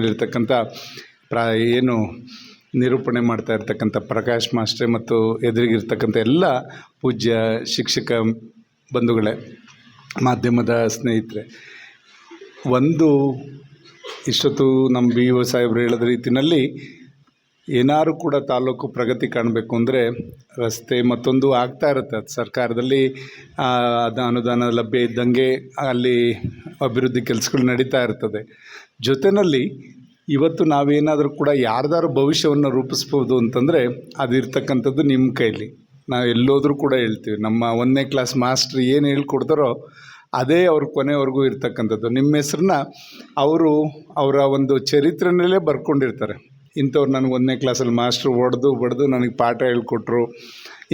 ಆಮೇಲೆ ಇರ್ತಕ್ಕಂಥ ಪ್ರಾ ಏನು ನಿರೂಪಣೆ ಮಾಡ್ತಾ ಇರ್ತಕ್ಕಂಥ ಪ್ರಕಾಶ್ ಮಾಸ್ಟ್ರೆ ಮತ್ತು ಎದುರಿಗಿರ್ತಕ್ಕಂಥ ಎಲ್ಲ ಪೂಜ್ಯ ಶಿಕ್ಷಕ ಬಂಧುಗಳೇ, ಮಾಧ್ಯಮದ ಸ್ನೇಹಿತರೆ, ಒಂದು ಇಷ್ಟೊತ್ತು ನಮ್ಮ ಬಿ ಒ ಸಾಹೇಬ್ರು ಹೇಳಿದ ರೀತಿಯಲ್ಲಿ ಏನಾದ್ರು ಕೂಡ ತಾಲೂಕು ಪ್ರಗತಿ ಕಾಣಬೇಕು ಅಂದರೆ ರಸ್ತೆ ಮತ್ತೊಂದು ಆಗ್ತಾ ಇರುತ್ತೆ. ಅದು ಸರ್ಕಾರದಲ್ಲಿ ಅದು ಅನುದಾನ ಲಭ್ಯ ಇದ್ದಂಗೆ ಅಲ್ಲಿ ಅಭಿವೃದ್ಧಿ ಕೆಲಸಗಳು ನಡೀತಾ ಇರ್ತದೆ. ಜೊತೆಯಲ್ಲಿ ಇವತ್ತು ನಾವೇನಾದರೂ ಕೂಡ ಯಾರ್ದಾರು ಭವಿಷ್ಯವನ್ನು ರೂಪಿಸ್ಬೋದು ಅಂತಂದರೆ ಅದು ಇರ್ತಕ್ಕಂಥದ್ದು ನಿಮ್ಮ ಕೈಲಿ. ನಾವು ಎಲ್ಲೋದ್ರೂ ಕೂಡ ಹೇಳ್ತೀವಿ, ನಮ್ಮ ಒಂದನೇ ಕ್ಲಾಸ್ ಮಾಸ್ಟ್ರ್ ಏನು ಹೇಳ್ಕೊಡ್ತಾರೋ ಅದೇ ಅವ್ರ ಕೊನೆವರೆಗೂ ಇರ್ತಕ್ಕಂಥದ್ದು. ನಿಮ್ಮ ಹೆಸ್ರನ್ನ ಅವರು ಅವರ ಒಂದು ಚರಿತ್ರೆಯಲ್ಲೇ ಬರ್ಕೊಂಡಿರ್ತಾರೆ. ಇಂಥವ್ರು ನನಗೆ ಒಂದನೇ ಕ್ಲಾಸಲ್ಲಿ ಮಾಸ್ಟ್ರು ಹೊಡೆದು ಹೊಡೆದು ನನಗೆ ಪಾಠ ಹೇಳ್ಕೊಟ್ರು.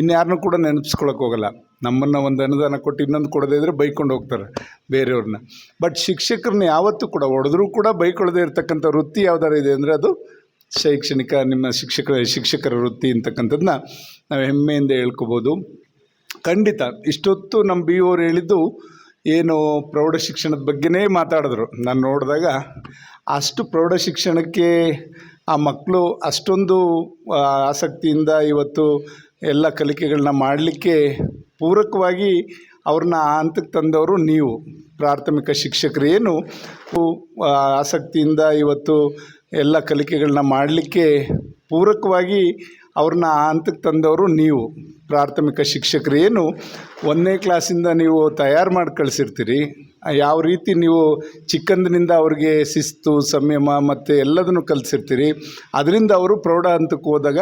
ಇನ್ಯಾರನ್ನೂ ಕೂಡ ನೆನಪಿಸ್ಕೊಳಕ್ಕೆ ಹೋಗಲ್ಲ. ನಮ್ಮನ್ನು ಒಂದು ಅನುದಾನ ಕೊಟ್ಟು ಇನ್ನೊಂದು ಕೊಡದೇ ಇದ್ದರೆ ಬೈಕೊಂಡು ಹೋಗ್ತಾರೆ ಬೇರೆಯವ್ರನ್ನ. ಬಟ್ ಶಿಕ್ಷಕರನ್ನ ಯಾವತ್ತೂ ಕೂಡ ಹೊಡೆದ್ರೂ ಕೂಡ ಬೈಕೊಳ್ಳದೇ ಇರತಕ್ಕಂಥ ವೃತ್ತಿ ಯಾವ್ದಾರು ಇದೆ ಅಂದರೆ ಅದು ಶೈಕ್ಷಣಿಕ, ನಿಮ್ಮ ಶಿಕ್ಷಕರ ಶಿಕ್ಷಕರ ವೃತ್ತಿ ಅಂತಕ್ಕಂಥದ್ದನ್ನ ನಾವು ಹೆಮ್ಮೆಯಿಂದ ಹೇಳ್ಕೊಬೋದು. ಖಂಡಿತ ಇಷ್ಟೊತ್ತು ನಮ್ಮ ಬಿ ಓರು ಹೇಳಿದ್ದು ಏನು ಪ್ರೌಢ ಶಿಕ್ಷಣದ ಬಗ್ಗೆನೇ ಮಾತಾಡಿದ್ರು. ನಾನು ನೋಡಿದಾಗ ಅಷ್ಟು ಪ್ರೌಢ ಶಿಕ್ಷಣಕ್ಕೆ ಆ ಮಕ್ಕಳು ಅಷ್ಟೊಂದು ಆಸಕ್ತಿಯಿಂದ ಇವತ್ತು ಎಲ್ಲ ಕಲಿಕೆಗಳನ್ನ ಮಾಡಲಿಕ್ಕೆ ಪೂರಕವಾಗಿ ಅವ್ರನ್ನ ಆ ಹಂತಕ್ಕೆ ತಂದವರು ನೀವು. ಪ್ರಾಥಮಿಕ ಶಿಕ್ಷಕರು ಏನು ಆಸಕ್ತಿಯಿಂದ ಇವತ್ತು ಎಲ್ಲ ಕಲಿಕೆಗಳನ್ನ ಮಾಡಲಿಕ್ಕೆ ಪೂರಕವಾಗಿ ಅವ್ರನ್ನ ಆ ಹಂತಕ್ಕೆ ತಂದವರು ನೀವು. ಪ್ರಾಥಮಿಕ ಶಿಕ್ಷಕರು ಏನು, ಒಂದನೇ ಕ್ಲಾಸಿಂದ ನೀವು ತಯಾರು ಮಾಡಿ ಕಳಿಸಿರ್ತೀರಿ. ಯಾವ ರೀತಿ ನೀವು ಚಿಕ್ಕಂದಿನಿಂದ ಅವ್ರಿಗೆ ಶಿಸ್ತು, ಸಂಯಮ ಮತ್ತು ಎಲ್ಲದನ್ನು ಕಲಿಸಿರ್ತೀರಿ. ಅದರಿಂದ ಅವರು ಪ್ರೌಢ ಹಂತಕ್ಕೆ ಹೋದಾಗ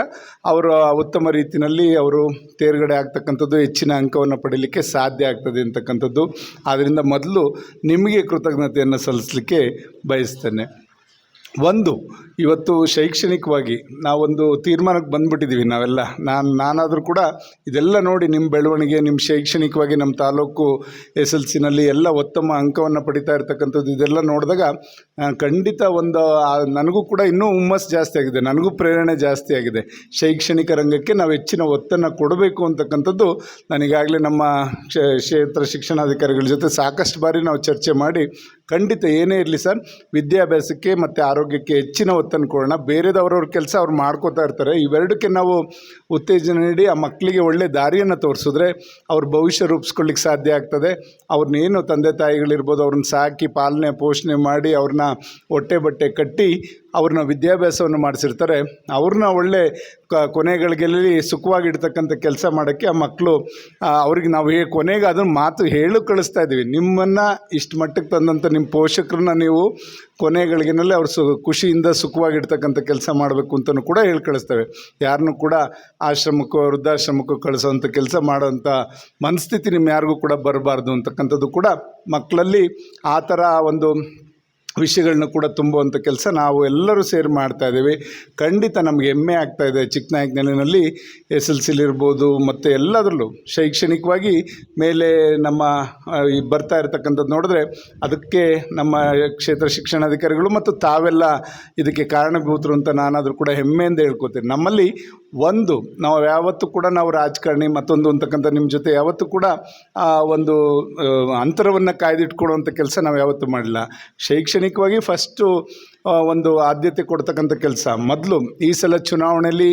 ಅವರು ಉತ್ತಮ ರೀತಿಯಲ್ಲಿ ಅವರು ತೇರ್ಗಡೆ ಆಗ್ತಕ್ಕಂಥದ್ದು, ಹೆಚ್ಚಿನ ಅಂಕವನ್ನು ಪಡೀಲಿಕ್ಕೆ ಸಾಧ್ಯ ಆಗ್ತದೆ ಅಂತಕ್ಕಂಥದ್ದು. ಆದ್ದರಿಂದ ಮೊದಲು ನಿಮಗೆ ಕೃತಜ್ಞತೆಯನ್ನು ಸಲ್ಲಿಸಲಿಕ್ಕೆ ಬಯಸ್ತೇನೆ. ಒಂದು ಇವತ್ತು ಶೈಕ್ಷಣಿಕವಾಗಿ ನಾವೊಂದು ತೀರ್ಮಾನಕ್ಕೆ ಬಂದ್ಬಿಟ್ಟಿದ್ದೀವಿ ನಾವೆಲ್ಲ. ನಾನು, ನಾನಾದರೂ ಕೂಡ ಇದೆಲ್ಲ ನೋಡಿ ನಿಮ್ಮ ಬೆಳವಣಿಗೆ ನಿಮ್ಮ ಶೈಕ್ಷಣಿಕವಾಗಿ ನಮ್ಮ ತಾಲೂಕು ಎಸ್ ಎಲ್ ಸಿನಲ್ಲಿ ಎಲ್ಲ ಉತ್ತಮ ಅಂಕವನ್ನು ಪಡಿತಾ ಇರ್ತಕ್ಕಂಥದ್ದು ಇದೆಲ್ಲ ನೋಡಿದಾಗ ಖಂಡಿತ ಒಂದು ನನಗೂ ಕೂಡ ಇನ್ನೂ ಹುಮ್ಮಸ್ಸು ಜಾಸ್ತಿ ಆಗಿದೆ. ನನಗೂ ಪ್ರೇರಣೆ ಜಾಸ್ತಿ ಆಗಿದೆ. ಶೈಕ್ಷಣಿಕ ರಂಗಕ್ಕೆ ನಾವು ಹೆಚ್ಚಿನ ಒತ್ತನ್ನು ಕೊಡಬೇಕು ಅಂತಕ್ಕಂಥದ್ದು ನನಗಾಗಲೇ ನಮ್ಮ ಕ್ಷೇ- ಕ್ಷೇತ್ರ ಶಿಕ್ಷಣಾಧಿಕಾರಿಗಳ ಜೊತೆ ಸಾಕಷ್ಟು ಬಾರಿ ನಾವು ಚರ್ಚೆ ಮಾಡಿ ಖಂಡಿತ ಏನೇ ಇರಲಿ ಸರ್, ವಿದ್ಯಾಭ್ಯಾಸಕ್ಕೆ ಮತ್ತು ಆರೋಗ್ಯಕ್ಕೆ ಹೆಚ್ಚಿನ ಕೊಡೋಣ ಬೇರೆದವ್ರವ್ರ ಕೆಲಸ ಅವ್ರು ಮಾಡ್ಕೋತಾ ಇರ್ತಾರೆ. ಇವೆರಡಕ್ಕೆ ನಾವು ಉತ್ತೇಜನ ನೀಡಿ ಆ ಮಕ್ಕಳಿಗೆ ಒಳ್ಳೆ ದಾರಿಯನ್ನು ತೋರಿಸಿದ್ರೆ ಅವ್ರ ಭವಿಷ್ಯ ರೂಪಿಸ್ಕೊಳ್ಳಿಕ್ಕೆ ಸಾಧ್ಯ ಆಗ್ತದೆ. ಅವ್ರನ್ನೇನು ತಂದೆ ತಾಯಿಗಳಿರ್ಬೋದು, ಅವ್ರನ್ನ ಸಾಕಿ ಪಾಲನೆ ಪೋಷಣೆ ಮಾಡಿ ಅವ್ರನ್ನ ಹೊಟ್ಟೆ ಬಟ್ಟೆ ಕಟ್ಟಿ ಅವ್ರನ್ನ ವಿದ್ಯಾಭ್ಯಾಸವನ್ನು ಮಾಡಿಸಿರ್ತಾರೆ. ಅವ್ರನ್ನ ಒಳ್ಳೆ ಕ, ಕೊನೆಗಳಿಗೆಲ್ಲಿ ಸುಖವಾಗಿಡ್ತಕ್ಕಂಥ ಕೆಲಸ ಮಾಡೋಕ್ಕೆ ಆ ಮಕ್ಕಳು ಅವ್ರಿಗೆ ನಾವು ಹೇ, ಕೊನೆಗೆ ಅದನ್ನು ಮಾತು ಹೇಳು ಕಳಿಸ್ತಾ ಇದ್ದೀವಿ. ನಿಮ್ಮನ್ನು ಇಷ್ಟು ಮಟ್ಟಕ್ಕೆ ತಂದಂಥ ನಿಮ್ಮ ಪೋಷಕರನ್ನ ನೀವು ಕೊನೆಗಳಿಗೆನಲ್ಲಿ ಅವ್ರು ಸು, ಖುಷಿಯಿಂದ ಸುಖವಾಗಿಡ್ತಕ್ಕಂಥ ಕೆಲಸ ಮಾಡಬೇಕು ಅಂತಲೂ ಕೂಡ ಹೇಳಿ ಕಳಿಸ್ತೇವೆ. ಯಾರನ್ನೂ ಕೂಡ ಆಶ್ರಮಕ್ಕೋ, ವೃದ್ಧಾಶ್ರಮಕ್ಕೂ ಕಳಿಸೋವಂಥ ಕೆಲಸ ಮಾಡೋವಂಥ ಮನಸ್ಥಿತಿ ನಿಮ್ಮ ಯಾರಿಗೂ ಕೂಡ ಬರಬಾರ್ದು ಅಂತಕ್ಕಂಥದ್ದು ಕೂಡ ಮಕ್ಕಳಲ್ಲಿ ಆ ಥರ ಒಂದು ವಿಷಯಗಳನ್ನ ಕೂಡ ತುಂಬುವಂಥ ಕೆಲಸ ನಾವು ಎಲ್ಲರೂ ಸೇರಿ ಮಾಡ್ತಾ ಇದ್ದೀವಿ. ಖಂಡಿತ ನಮಗೆ ಹೆಮ್ಮೆ ಆಗ್ತಾ ಇದೆ ಚಿಕ್ಕನಾಯಕನಹಳ್ಳಿನಲ್ಲಿ ಎಸ್ ಎಲ್ ಸಿಲಿರ್ಬೋದು ಮತ್ತು ಎಲ್ಲದರಲ್ಲೂ ಶೈಕ್ಷಣಿಕವಾಗಿ ಮೇಲೆ ನಮ್ಮ ಈ ಬರ್ತಾ ಇರತಕ್ಕಂಥದ್ದು ನೋಡಿದ್ರೆ ಅದಕ್ಕೆ ನಮ್ಮ ಕ್ಷೇತ್ರ ಶಿಕ್ಷಣಾಧಿಕಾರಿಗಳು ಮತ್ತು ತಾವೆಲ್ಲ ಇದಕ್ಕೆ ಕಾರಣಭೂತರು ಅಂತ ನಾನಾದರೂ ಕೂಡ ಹೆಮ್ಮೆಯಿಂದ ಹೇಳ್ಕೊತೀನಿ. ನಮ್ಮಲ್ಲಿ ಒಂದು, ನಾವು ಯಾವತ್ತೂ ಕೂಡ ನಾವು ರಾಜಕಾರಣಿ ಮತ್ತೊಂದು ಅಂತಕ್ಕಂಥ ನಿಮ್ಮ ಜೊತೆ ಯಾವತ್ತೂ ಕೂಡ ಒಂದು ಅಂತರವನ್ನು ಕಾಯ್ದಿಟ್ಕೊಳ್ಳುವಂಥ ಕೆಲಸ ನಾವು ಯಾವತ್ತೂ ಮಾಡಿಲ್ಲ. ಶೈಕ್ಷಣಿಕವಾಗಿ ಫಸ್ಟು ಒಂದು ಆದ್ಯತೆ ಕೊಡ್ತಕ್ಕಂಥ ಕೆಲಸ. ಮೊದಲು ಈ ಸಲ ಚುನಾವಣೆಯಲ್ಲಿ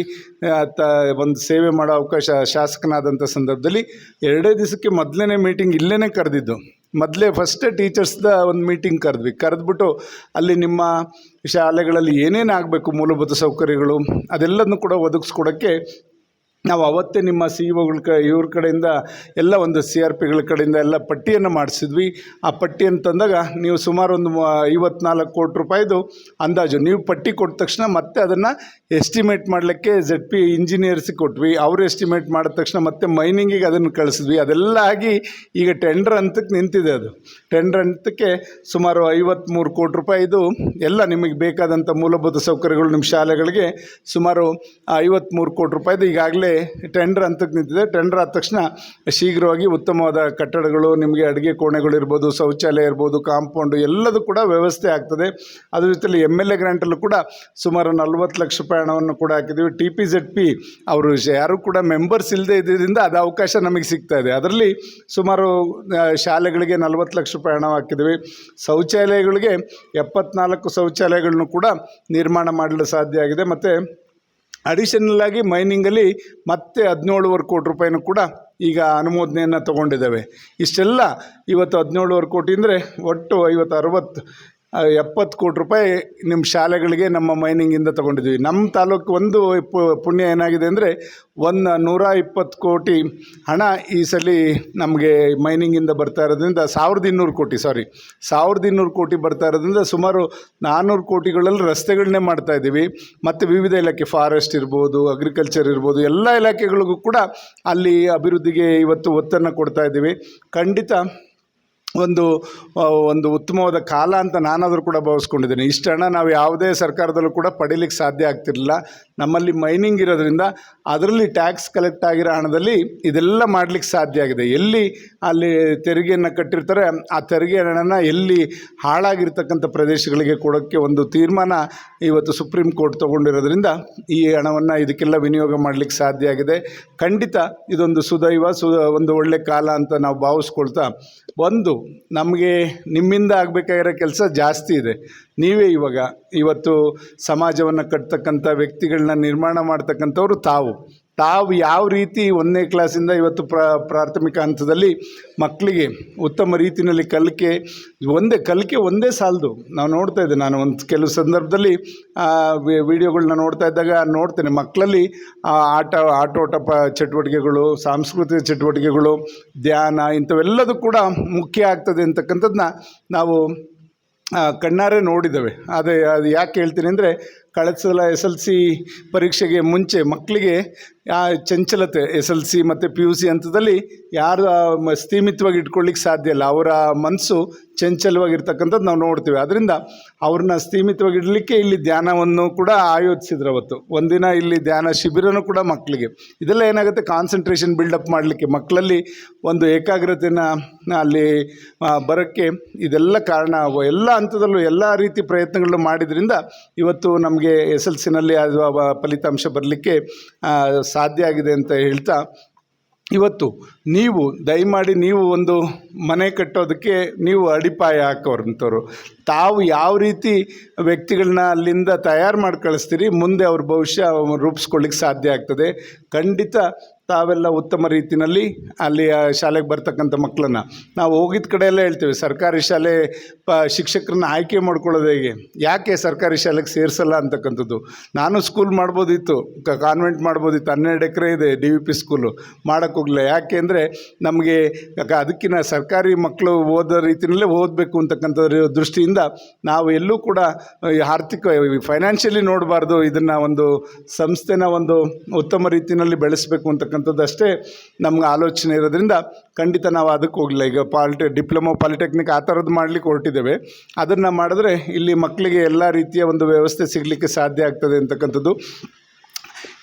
ತ, ಒಂದು ಸೇವೆ ಮಾಡೋ ಅವಕಾಶ ಶಾಸಕನಾದಂಥ ಸಂದರ್ಭದಲ್ಲಿ ಎರಡೇ ದಿವಸಕ್ಕೆ ಮೊದಲನೇ ಮೀಟಿಂಗ್ ಇಲ್ಲೇ ಕರೆದಿದ್ದು. ಮೊದಲೇ ಫಸ್ಟೇ ಟೀಚರ್ಸ್ದ ಒಂದು ಮೀಟಿಂಗ್ ಕರೆದ್ವಿ. ಕರೆದ್ಬಿಟ್ಟು ಅಲ್ಲಿ ನಿಮ್ಮ ಶಾಲೆಗಳಲ್ಲಿ ಏನೇನು ಆಗಬೇಕು, ಮೂಲಭೂತ ಸೌಕರ್ಯಗಳು ಅದೆಲ್ಲದನ್ನು ಕೂಡ ಒದಗಿಸ್ಕೊಡೋಕ್ಕೆ ನಾವು ಅವತ್ತೇ ನಿಮ್ಮ ಸಿ ಒಗಳ ಕ, ಇವ್ರ ಕಡೆಯಿಂದ ಎಲ್ಲ ಒಂದು ಸಿ ಆರ್ ಪಿಗಳ ಕಡೆಯಿಂದ ಎಲ್ಲ ಪಟ್ಟಿಯನ್ನು ಮಾಡಿಸಿದ್ವಿ. ಆ ಪಟ್ಟಿಯನ್ನು ತಂದಾಗ ನೀವು ಸುಮಾರು ಒಂದು ಐವತ್ನಾಲ್ಕು ಕೋಟಿ ರೂಪಾಯಿದು ಅಂದಾಜು. ನೀವು ಪಟ್ಟಿ ಕೊಟ್ಟ ತಕ್ಷಣ ಮತ್ತೆ ಅದನ್ನು ಎಸ್ಟಿಮೇಟ್ ಮಾಡಲಿಕ್ಕೆ ಝೆಡ್ ಪಿ ಇಂಜಿನಿಯರ್ಸಿಗೆ ಕೊಟ್ವಿ. ಅವರು ಎಸ್ಟಿಮೇಟ್ ಮಾಡಿದ ತಕ್ಷಣ ಮತ್ತೆ ಮೈನಿಂಗಿಗೆ ಅದನ್ನು ಕಳಿಸಿದ್ವಿ. ಅದೆಲ್ಲ ಆಗಿ ಈಗ ಟೆಂಡರ್ ಹಂತಕ್ಕೆ ನಿಂತಿದೆ ಅದು. ಟೆಂಡರ್ ಹಂತಕ್ಕೆ ಸುಮಾರು ಐವತ್ತ್ಮೂರು ಕೋಟಿ ರೂಪಾಯಿದು ಎಲ್ಲ ನಿಮಗೆ ಬೇಕಾದಂಥ ಮೂಲಭೂತ ಸೌಕರ್ಯಗಳು ನಿಮ್ಮ ಶಾಲೆಗಳಿಗೆ ಸುಮಾರು ಐವತ್ತ್ಮೂರು ಕೋಟಿ ರೂಪಾಯಿದು ಈಗಾಗಲೇ ಟೆಂಡರ್ ಹಂತಕ್ಕೆ ನಿಂತಿದೆ. ಟೆಂಡರ್ ಆದ ತಕ್ಷಣ ಶೀಘ್ರವಾಗಿ ಉತ್ತಮವಾದ ಕಟ್ಟಡಗಳು, ನಿಮಗೆ ಅಡುಗೆ ಕೋಣೆಗಳು ಇರ್ಬೋದು, ಶೌಚಾಲಯ ಇರ್ಬೋದು, ಕಾಂಪೌಂಡು ಎಲ್ಲದೂ ಕೂಡ ವ್ಯವಸ್ಥೆ ಆಗ್ತದೆ. ಅದ್ರ ಜೊತೆಲಿ ಎಂ ಎಲ್ ಎ ಗ್ರ್ಯಾಂಟಲ್ಲೂ ಕೂಡ ಸುಮಾರು ನಲ್ವತ್ತು ಲಕ್ಷ ರೂಪಾಯಿ ಹಣವನ್ನು ಕೂಡ ಹಾಕಿದ್ದೀವಿ ಟಿ ಪಿ ಜೆಡ್ ಪಿ ಅವರು ಯಾರು ಕೂಡ ಮೆಂಬರ್ಸ್ ಇಲ್ಲದೆ ಇದ್ದರಿಂದ ಅದು ಅವಕಾಶ ನಮಗೆ ಸಿಗ್ತಾ ಇದೆ. ಅದರಲ್ಲಿ ಸುಮಾರು ಶಾಲೆಗಳಿಗೆ ನಲ್ವತ್ತು ಲಕ್ಷ ರೂಪಾಯಿ ಹಣ ಹಾಕಿದ್ದೀವಿ ಶೌಚಾಲಯಗಳಿಗೆ ಎಪ್ಪತ್ನಾಲ್ಕು ಶೌಚಾಲಯಗಳನ್ನು ಕೂಡ ನಿರ್ಮಾಣ ಮಾಡಲು ಸಾಧ್ಯ ಆಗಿದೆ. ಮತ್ತು ಅಡಿಷನಲ್ ಆಗಿ ಮೈನಿಂಗಲ್ಲಿ ಮತ್ತೆ ಹದಿನೇಳುವರೆ ಕೋಟಿ ರೂಪಾಯಿನೂ ಕೂಡ ಈಗ ಅನುಮೋದನೆಯನ್ನು ತೊಗೊಂಡಿದ್ದಾವೆ. ಇಷ್ಟೆಲ್ಲ ಇವತ್ತು ಹದಿನೇಳುವರೆ ಕೋಟಿ ಅಂದರೆ ಒಟ್ಟು ಐವತ್ತು ಅರವತ್ತು ಎಪ್ಪತ್ತು ಕೋಟಿ ರೂಪಾಯಿ ನಿಮ್ಮ ಶಾಲೆಗಳಿಗೆ ನಮ್ಮ ಮೈನಿಂಗಿಂದ ತಗೊಂಡಿದ್ವಿ ನಮ್ಮ ತಾಲೂಕು ಒಂದು ಪುಣ್ಯ ಏನಾಗಿದೆ ಅಂದರೆ ಒಂದು ನೂರ ಇಪ್ಪತ್ತು ಕೋಟಿ ಹಣ ಈ ಸಲ ನಮಗೆ ಮೈನಿಂಗಿಂದ ಬರ್ತಾ ಇರೋದ್ರಿಂದ ಸಾವಿರದ ಇನ್ನೂರು ಕೋಟಿ ಸಾರಿ ಸಾವಿರದ ಇನ್ನೂರು ಕೋಟಿ ಬರ್ತಾ ಇರೋದ್ರಿಂದ ಸುಮಾರು ನಾನ್ನೂರು ಕೋಟಿಗಳಲ್ಲಿ ರಸ್ತೆಗಳನ್ನೇ ಮಾಡ್ತಾ ಇದ್ದೀವಿ. ಮತ್ತು ವಿವಿಧ ಇಲಾಖೆ ಫಾರೆಸ್ಟ್ ಇರ್ಬೋದು ಅಗ್ರಿಕಲ್ಚರ್ ಇರ್ಬೋದು, ಎಲ್ಲ ಇಲಾಖೆಗಳಿಗೂ ಕೂಡ ಅಲ್ಲಿ ಅಭಿವೃದ್ಧಿಗೆ ಇವತ್ತು ಒತ್ತನ್ನು ಕೊಡ್ತಾ ಇದ್ದೀವಿ. ಖಂಡಿತ ಒಂದು ಒಂದು ಉತ್ತಮವಾದ ಕಾಲ ಅಂತ ನಾನಾದರೂ ಕೂಡ ಭಾವಿಸ್ಕೊಂಡಿದ್ದೀನಿ. ಇಷ್ಟು ಹಣ ನಾವು ಯಾವುದೇ ಸರ್ಕಾರದಲ್ಲೂ ಕೂಡ ಪಡೀಲಿಕ್ಕೆ ಸಾಧ್ಯ ಆಗ್ತಿರಲಿಲ್ಲ. ನಮ್ಮಲ್ಲಿ ಮೈನಿಂಗ್ ಇರೋದ್ರಿಂದ ಅದರಲ್ಲಿ ಟ್ಯಾಕ್ಸ್ ಕಲೆಕ್ಟ್ ಆಗಿರೋ ಹಣದಲ್ಲಿ ಇದೆಲ್ಲ ಮಾಡಲಿಕ್ಕೆ ಸಾಧ್ಯ ಆಗಿದೆ. ಎಲ್ಲಿ ಅಲ್ಲಿ ತೆರಿಗೆಯನ್ನು ಕಟ್ಟಿರ್ತಾರೆ, ಆ ತೆರಿಗೆ ಹಣನ ಎಲ್ಲಿ ಹಾಳಾಗಿರ್ತಕ್ಕಂಥ ಪ್ರದೇಶಗಳಿಗೆ ಕೊಡೋಕ್ಕೆ ಒಂದು ತೀರ್ಮಾನ ಇವತ್ತು ಸುಪ್ರೀಂ ಕೋರ್ಟ್ ತೊಗೊಂಡಿರೋದ್ರಿಂದ ಈ ಹಣವನ್ನು ಇದಕ್ಕೆಲ್ಲ ವಿನಿಯೋಗ ಮಾಡಲಿಕ್ಕೆ ಸಾಧ್ಯ ಆಗಿದೆ. ಖಂಡಿತ ಇದೊಂದು ಸುದೈವ, ಸು, ಒಂದು ಒಳ್ಳೆ ಕಾಲ ಅಂತ ನಾವು ಭಾವಿಸ್ಕೊಳ್ತಾ, ಒಂದು ನಮಗೆ ನಿಮ್ಮಿಂದ ಆಗಬೇಕಾಗಿರೋ ಕೆಲಸ ಜಾಸ್ತಿ ಇದೆ. ನೀವೇ ಇವಾಗ ಇವತ್ತು ಸಮಾಜವನ್ನು ಕಟ್ತಕ್ಕಂಥ ವ್ಯಕ್ತಿಗಳನ್ನ ನಿರ್ಮಾಣ ಮಾಡ್ತಕ್ಕಂಥವ್ರು ತಾವು. ತಾವು ಯಾವ ರೀತಿ ಒಂದನೇ ಕ್ಲಾಸಿಂದ ಇವತ್ತು ಪ್ರ, ಪ್ರಾಥಮಿಕ ಹಂತದಲ್ಲಿ ಮಕ್ಕಳಿಗೆ ಉತ್ತಮ ರೀತಿಯಲ್ಲಿ ಕಲಿಕೆ, ಒಂದೇ ಕಲಿಕೆ ಒಂದೇ ಸಾಲದು. ನಾವು ನೋಡ್ತಾ ಇದ್ದೆ ನಾನು ಒಂದು ಕೆಲವು ಸಂದರ್ಭದಲ್ಲಿ ವಿಡಿಯೋಗಳನ್ನ ನೋಡ್ತಾ ಇದ್ದಾಗ ನೋಡ್ತೇನೆ, ಮಕ್ಕಳಲ್ಲಿ ಆಟ, ಆಟೋಟ ಪ, ಚಟುವಟಿಕೆಗಳು, ಸಾಂಸ್ಕೃತಿಕ ಚಟುವಟಿಕೆಗಳು, ಧ್ಯಾನ ಇಂಥವೆಲ್ಲದೂ ಕೂಡ ಮುಖ್ಯ ಆಗ್ತದೆ ಅಂತಕ್ಕಂಥದ್ದನ್ನ ನಾವು ಕಣ್ಣಾರೆ ನೋಡಿದ್ದಾವೆ ಅದೇ, ಅದು ಯಾಕೆ ಹೇಳ್ತೀನಿ ಅಂದರೆ, ಕಳೆದ ಸಲ ಎಸ್ ಎಲ್ ಸಿ ಪರೀಕ್ಷೆಗೆ ಮುಂಚೆ ಮಕ್ಕಳಿಗೆ, ಆ, ಚಂಚಲತೆ, ಎಸ್ ಎಲ್ ಸಿ ಮತ್ತು ಪಿ ಯು ಸಿ ಹಂತದಲ್ಲಿ ಯಾರು ಸೀಮಿತವಾಗಿ ಇಟ್ಕೊಳ್ಳಿಕ್ಕೆ ಸಾಧ್ಯ ಇಲ್ಲ. ಅವರ ಮನಸ್ಸು ಚಂಚಲವಾಗಿರ್ತಕ್ಕಂಥದ್ದು ನಾವು ನೋಡ್ತೀವಿ. ಅದರಿಂದ ಅವ್ರನ್ನ ಸೀಮಿತವಾಗಿಡಲಿಕ್ಕೆ ಇಲ್ಲಿ ಧ್ಯಾನವನ್ನು ಕೂಡ ಆಯೋಜಿಸಿದ್ರು ಅವತ್ತು. ಒಂದಿನ ಇಲ್ಲಿ ಧ್ಯಾನ ಶಿಬಿರನೂ ಕೂಡ ಮಕ್ಕಳಿಗೆ ಇದೆಲ್ಲ ಏನಾಗುತ್ತೆ? ಕಾನ್ಸಂಟ್ರೇಷನ್ ಬಿಲ್ಡಪ್ ಮಾಡಲಿಕ್ಕೆ. ಮಕ್ಕಳಲ್ಲಿ ಒಂದು ಏಕಾಗ್ರತೆನ ಅಲ್ಲಿ ಬರೋಕ್ಕೆ ಇದೆಲ್ಲ ಕಾರಣ ಎಲ್ಲ ಹಂತದಲ್ಲೂ ಎಲ್ಲ ರೀತಿ ಪ್ರಯತ್ನಗಳನ್ನು ಮಾಡಿದ್ರಿಂದ ಇವತ್ತು ನಮಗೆ ಎಸ್ ಎಲ್ ಸಿನಲ್ಲಿ ಅದು ಫಲಿತಾಂಶ ಬರಲಿಕ್ಕೆ ಸಾಧ್ಯ ಆಗಿದೆ ಅಂತ ಹೇಳ್ತಾ ಇವತ್ತು ನೀವು, ದಯಮಾಡಿ ನೀವು ಒಂದು ಮನೆ ಕಟ್ಟೋದಕ್ಕೆ ನೀವು ಅಡಿಪಾಯ ಹಾಕೋರಂಥವ್ರು. ತಾವು ಯಾವ ರೀತಿ ವ್ಯಕ್ತಿಗಳನ್ನ ಅಲ್ಲಿಂದ ತಯಾರು ಮಾಡಿ ಕಳಿಸ್ತೀರಿ ಮುಂದೆ ಅವ್ರ ಭವಿಷ್ಯ ರೂಪಿಸ್ಕೊಳ್ಳಿಕ್ಕೆ ಸಾಧ್ಯ ಆಗ್ತದೆ. ಖಂಡಿತ ತಾವೆಲ್ಲ ಉತ್ತಮ ರೀತಿಯಲ್ಲಿ ಅಲ್ಲಿ ಶಾಲೆಗೆ ಬರ್ತಕ್ಕಂಥ ಮಕ್ಕಳನ್ನ. ನಾವು ಹೋಗಿದ್ದ ಕಡೆ ಎಲ್ಲ ಹೇಳ್ತೇವೆ, ಸರ್ಕಾರಿ ಶಾಲೆ, ಪ, ಶಿಕ್ಷಕರನ್ನ ಆಯ್ಕೆ ಮಾಡ್ಕೊಳ್ಳೋದು ಹೇಗೆ? ಯಾಕೆ ಸರ್ಕಾರಿ ಶಾಲೆಗೆ ಸೇರಿಸಲ್ಲ ಅಂತಕ್ಕಂಥದ್ದು? ನಾನು ಸ್ಕೂಲ್ ಮಾಡ್ಬೋದಿತ್ತು ಕಾನ್ವೆಂಟ್ ಮಾಡ್ಬೋದಿತ್ತು, ಹನ್ನೆರಡು ಎಕರೆ ಇದೆ ಡಿ ವಿ ಪಿ ಸ್ಕೂಲು ಮಾಡೋಕ್ಕೋಗಲಿಲ್ಲ ಯಾಕೆ ಅಂದರೆ ನಮಗೆ ಅದಕ್ಕಿಂತ ಸರ್ಕಾರಿ ಮಕ್ಕಳು ಓದೋ ರೀತಿಯಲ್ಲೇ ಓದಬೇಕು ಅಂತಕ್ಕಂಥ ದೃಷ್ಟಿಯಿಂದ ನಾವು ಎಲ್ಲೂ ಕೂಡ ಆರ್ಥಿಕ ಫೈನಾನ್ಷಿಯಲಿ ನೋಡಬಾರ್ದು. ಇದನ್ನು ಒಂದು ಸಂಸ್ಥೆನ ಒಂದು ಉತ್ತಮ ರೀತಿಯಲ್ಲಿ ಬೆಳೆಸಬೇಕು ಅಂತಕ್ಕಂಥದ್ದು ಅಷ್ಟೇ ನಮ್ಗೆ ಆಲೋಚನೆ ಇರೋದ್ರಿಂದ ಖಂಡಿತ ನಾವು ಅದಕ್ಕೆ ಹೋಗಲಿಲ್ಲ ಈಗ ಪಾಲಿಟೆ, ಡಿಪ್ಲೊಮೊ, ಪಾಲಿಟೆಕ್ನಿಕ್ ಆ ಥರದ್ದು ಮಾಡಲಿಕ್ಕೆ ಹೊರಟಿದ್ದೇವೆ. ಅದನ್ನು ಮಾಡಿದ್ರೆ ಇಲ್ಲಿ ಮಕ್ಕಳಿಗೆ ಎಲ್ಲ ರೀತಿಯ ಒಂದು ವ್ಯವಸ್ಥೆ ಸಿಗಲಿಕ್ಕೆ ಸಾಧ್ಯ ಆಗ್ತದೆ ಅಂತಕ್ಕಂಥದ್ದು.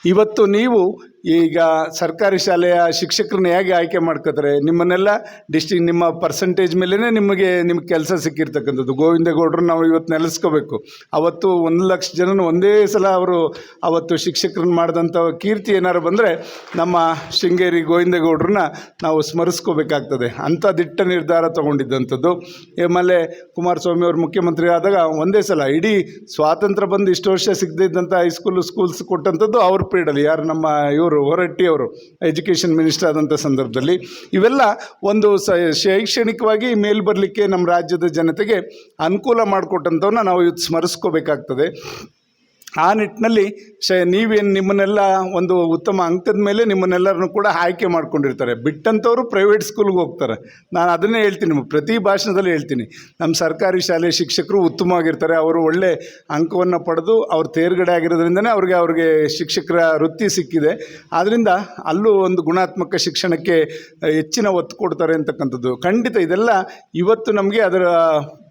ಇವತ್ತು ನೀವು ಈಗ ಸರ್ಕಾರಿ ಶಾಲೆಯ ಶಿಕ್ಷಕರನ್ನ ಹೇಗೆ ಆಯ್ಕೆ ಮಾಡ್ಕೋತಾರೆ? ನಿಮ್ಮನ್ನೆಲ್ಲ ಡಿಸ್ಟಿಕ್ ನಿಮ್ಮ ಪರ್ಸೆಂಟೇಜ್ ಮೇಲೇ ನಿಮಗೆ ನಿಮ್ಗೆ ಕೆಲಸ ಸಿಕ್ಕಿರ್ತಕ್ಕಂಥದ್ದು. ಗೋವಿಂದೇಗೌಡರು ನಾವು ಇವತ್ತು ನೆಲೆಸ್ಕೋಬೇಕು. ಅವತ್ತು ಒಂದು ಲಕ್ಷ ಜನನ ಒಂದೇ ಸಲ ಅವರು ಅವತ್ತು ಶಿಕ್ಷಕರನ್ನ ಮಾಡಿದಂಥ ಕೀರ್ತಿ ಏನಾರು ಬಂದರೆ ನಮ್ಮ ಶೃಂಗೇರಿ ಗೋವಿಂದೇಗೌಡ್ರನ್ನ ನಾವು ಸ್ಮರಿಸ್ಕೋಬೇಕಾಗ್ತದೆ. ಅಂಥ ದಿಟ್ಟ ನಿರ್ಧಾರ ತೊಗೊಂಡಿದ್ದಂಥದ್ದು. ಆಮೇಲೆ ಕುಮಾರಸ್ವಾಮಿ ಅವರು ಮುಖ್ಯಮಂತ್ರಿ ಆದಾಗ ಒಂದೇ ಸಲ ಇಡೀ ಸ್ವಾತಂತ್ರ್ಯ ಬಂದು ಇಷ್ಟು ವರ್ಷ ಸಿಗದೇ ಇದ್ದಂಥ ಹೈಸ್ಕೂಲು, ಸ್ಕೂಲ್ಸ್ ಕೊಟ್ಟಂಥದ್ದು ಅವ್ರ ಪೀರಿಯಡಲ್ಲಿ ಯಾರು ನಮ್ಮ ಇವರು ಹೊರಟ್ಟಿ ಅವರು ಎಜುಕೇಷನ್ ಮಿನಿಸ್ಟರ್ ಆದಂಥ ಸಂದರ್ಭದಲ್ಲಿ ಇವೆಲ್ಲ ಒಂದು ಶೈಕ್ಷಣಿಕವಾಗಿ ಮೇಲ್ ಬರಲಿಕ್ಕೆ ನಮ್ಮ ರಾಜ್ಯದ ಜನತೆಗೆ ಅನುಕೂಲ ಮಾಡಿಕೊಟ್ಟಂಥವನ್ನ ನಾವು ಇವತ್ತು ಸ್ಮರಿಸ್ಕೋಬೇಕಾಗ್ತದೆ. ಆ ನಿಟ್ಟಿನಲ್ಲಿ ಶ ನೀವೇನು ನಿಮ್ಮನ್ನೆಲ್ಲ ಒಂದು ಉತ್ತಮ ಅಂಕದ ಮೇಲೆ ನಿಮ್ಮನ್ನೆಲ್ಲರನ್ನು ಕೂಡ ಆಯ್ಕೆ ಮಾಡ್ಕೊಂಡಿರ್ತಾರೆ. ಬಿಟ್ಟಂಥವ್ರು ಪ್ರೈವೇಟ್ ಸ್ಕೂಲ್ಗೆ ಹೋಗ್ತಾರೆ. ನಾನು ಅದನ್ನೇ ಹೇಳ್ತೀನಿ ಪ್ರತಿ ಭಾಷಣದಲ್ಲಿ ಹೇಳ್ತೀನಿ. ನಮ್ಮ ಸರ್ಕಾರಿ ಶಾಲೆ ಶಿಕ್ಷಕರು ಉತ್ತಮವಾಗಿರ್ತಾರೆ. ಅವರು ಒಳ್ಳೆ ಅಂಕವನ್ನು ಪಡೆದು ಅವ್ರು ತೇರ್ಗಡೆ ಆಗಿರೋದ್ರಿಂದನೇ ಅವ್ರಿಗೆ ಅವ್ರಿಗೆ ಶಿಕ್ಷಕರ ವೃತ್ತಿ ಸಿಕ್ಕಿದೆ. ಆದ್ದರಿಂದ ಅಲ್ಲೂ ಒಂದು ಗುಣಾತ್ಮಕ ಶಿಕ್ಷಣಕ್ಕೆ ಹೆಚ್ಚಿನ ಒತ್ತು ಕೊಡ್ತಾರೆ ಅಂತಕ್ಕಂಥದ್ದು. ಖಂಡಿತ ಇದೆಲ್ಲ ಇವತ್ತು ನಮಗೆ ಅದರ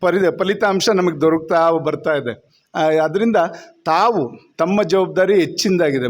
ಪರಿ ಫಲಿತಾಂಶ ನಮಗೆ ದೊರಕ್ತಾ ಬರ್ತಾ ಇದೆ. ಅದರಿಂದ ತಾವು ತಮ್ಮ ಜವಾಬ್ದಾರಿ ಹೆಚ್ಚಿನದಾಗಿದೆ